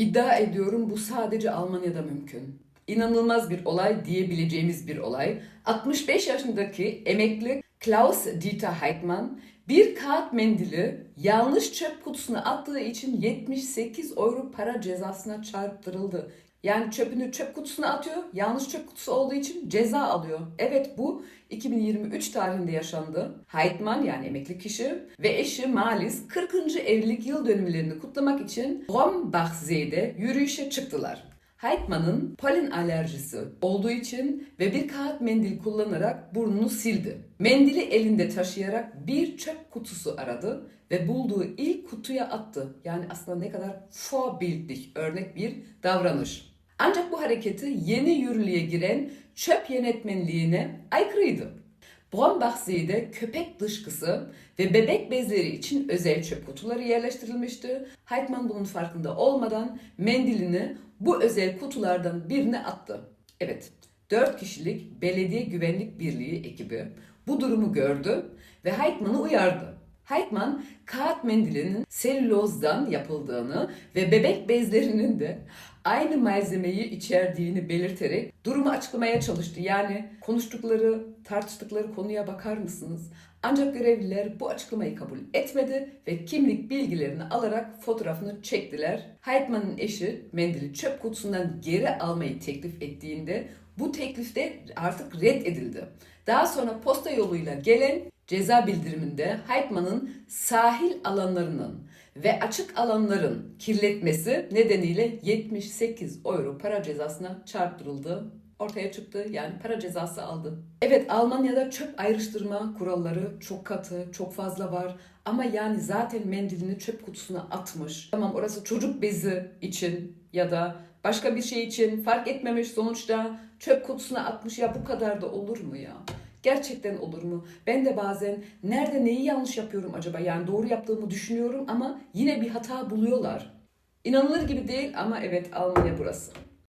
İddia ediyorum bu sadece Almanya'da mümkün. İnanılmaz bir olay diyebileceğimiz bir olay. 65 yaşındaki emekli Klaus Dieter Heitmann bir kağıt mendili yanlış çöp kutusuna attığı için 78 euro para cezasına çarptırıldı. Yani çöpünü çöp kutusuna atıyor, yanlış çöp kutusu olduğu için ceza alıyor. Evet bu 2023 tarihinde yaşandı. Heitmann yani emekli kişi ve eşi Malis 40. evlilik yıl dönümlerini kutlamak için Rombachsee'de yürüyüşe çıktılar. Heitmann'ın polen alerjisi olduğu için ve bir kağıt mendil kullanarak burnunu sildi. Mendili elinde taşıyarak bir çöp kutusu aradı ve bulduğu ilk kutuya attı. Yani aslında ne kadar vorbildlich, örnek bir davranış. Ancak bu hareketi yeni yürürlüğe giren çöp yönetmenliğine aykırıydı. Brombachsee'de köpek dışkısı ve bebek bezleri için özel çöp kutuları yerleştirilmişti. Heitmann bunun farkında olmadan mendilini bu özel kutulardan birine attı. Evet, 4 kişilik belediye güvenlik birliği ekibi bu durumu gördü ve Heitmann'ı uyardı. Heitmann kağıt mendilinin selülozdan yapıldığını ve bebek bezlerinin de aynı malzemeyi içerdiğini belirterek durumu açıklamaya çalıştı. Yani konuştukları, tartıştıkları konuya bakar mısınız? Ancak görevliler bu açıklamayı kabul etmedi ve kimlik bilgilerini alarak fotoğrafını çektiler. Heitmann'ın eşi mendili çöp kutusundan geri almayı teklif ettiğinde bu teklif de artık reddedildi. Daha sonra posta yoluyla gelen ceza bildiriminde Heitmann'ın sahil alanlarının ve açık alanların kirletmesi nedeniyle 78 euro para cezasına çarptırıldı ortaya çıktı. Yani para cezası aldı. Evet Almanya'da çöp ayrıştırma kuralları çok katı, çok fazla var. Ama yani zaten mendilini çöp kutusuna atmış. Tamam orası çocuk bezi için ya da başka bir şey için fark etmemiş sonuçta çöp kutusuna atmış ya bu kadar da olur mu ya? Gerçekten olur mu? Ben de bazen nerede neyi yanlış yapıyorum acaba? Yani doğru yaptığımı düşünüyorum ama yine bir hata buluyorlar. İnanılır gibi değil ama evet Almanya burası.